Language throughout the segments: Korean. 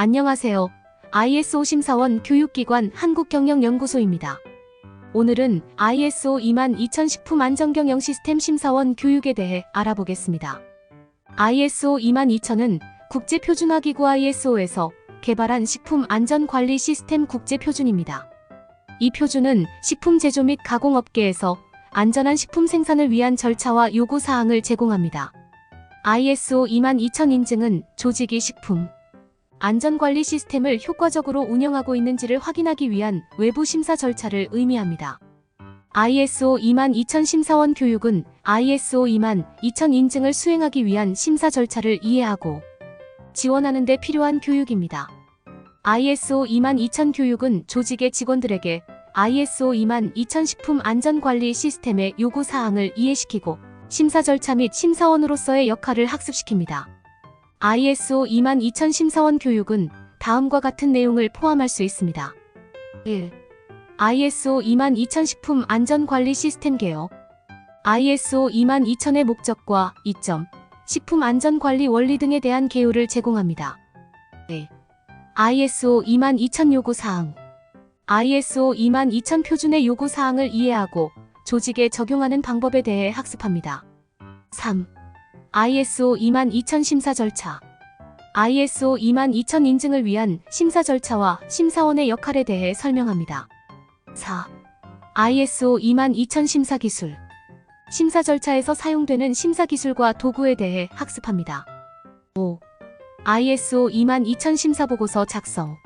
안녕하세요. ISO 심사원 교육기관 한국경영연구소입니다. 오늘은 ISO 22000 식품 안전경영 시스템 심사원 교육에 대해 알아보겠습니다. ISO 22000은 국제표준화기구 ISO에서 개발한 식품 안전관리 시스템 국제표준입니다. 이 표준은 식품 제조 및 가공업계에서 안전한 식품 생산을 위한 절차와 요구사항을 제공합니다. ISO 22000 인증은 조직이 식품 안전관리 시스템을 효과적으로 운영하고 있는지를 확인하기 위한 외부 심사 절차를 의미합니다. ISO 22000 심사원 교육은 ISO 22000 인증을 수행하기 위한 심사 절차를 이해하고 지원하는 데 필요한 교육입니다. ISO 22000 교육은 조직의 직원들에게 ISO 22000 식품 안전관리 시스템의 요구 사항을 이해시키고 심사 절차 및 심사원으로서의 역할을 학습시킵니다. ISO 22000 심사원 교육은 다음과 같은 내용을 포함할 수 있습니다. 1. ISO 22000 식품 안전관리 시스템 개혁 ISO 22000의 목적과 이점, 식품 안전관리 원리 등에 대한 개요를 제공합니다. 2. ISO 22000 요구사항 ISO 22000 표준의 요구사항을 이해하고 조직에 적용하는 방법에 대해 학습합니다. 3. ISO 22000 심사 절차 ISO 22000 인증을 위한 심사 절차와 심사원의 역할에 대해 설명합니다. 4. ISO 22000 심사 기술 심사 절차에서 사용되는 심사 기술과 도구에 대해 학습합니다. 5. ISO 22000 심사 보고서 작성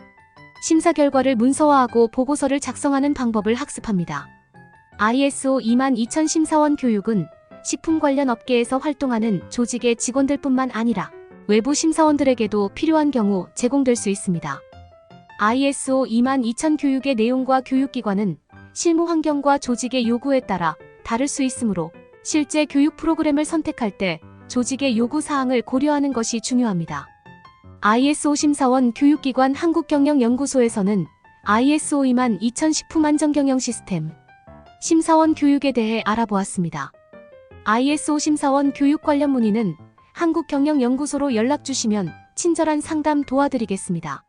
심사 결과를 문서화하고 보고서를 작성하는 방법을 학습합니다. ISO 22000 심사원 교육은 식품 관련 업계에서 활동하는 조직의 직원들뿐만 아니라 외부 심사원들에게도 필요한 경우 제공될 수 있습니다. ISO 22000 교육의 내용과 교육기관은 실무 환경과 조직의 요구에 따라 다를 수 있으므로 실제 교육 프로그램을 선택할 때 조직의 요구 사항을 고려하는 것이 중요합니다. ISO 심사원 교육기관 한국경영연구소에서는 ISO 22000 식품 안전경영 시스템 심사원 교육에 대해 알아보았습니다. ISO 심사원 교육 관련 문의는 한국경영연구소로 연락 주시면 친절한 상담 도와드리겠습니다.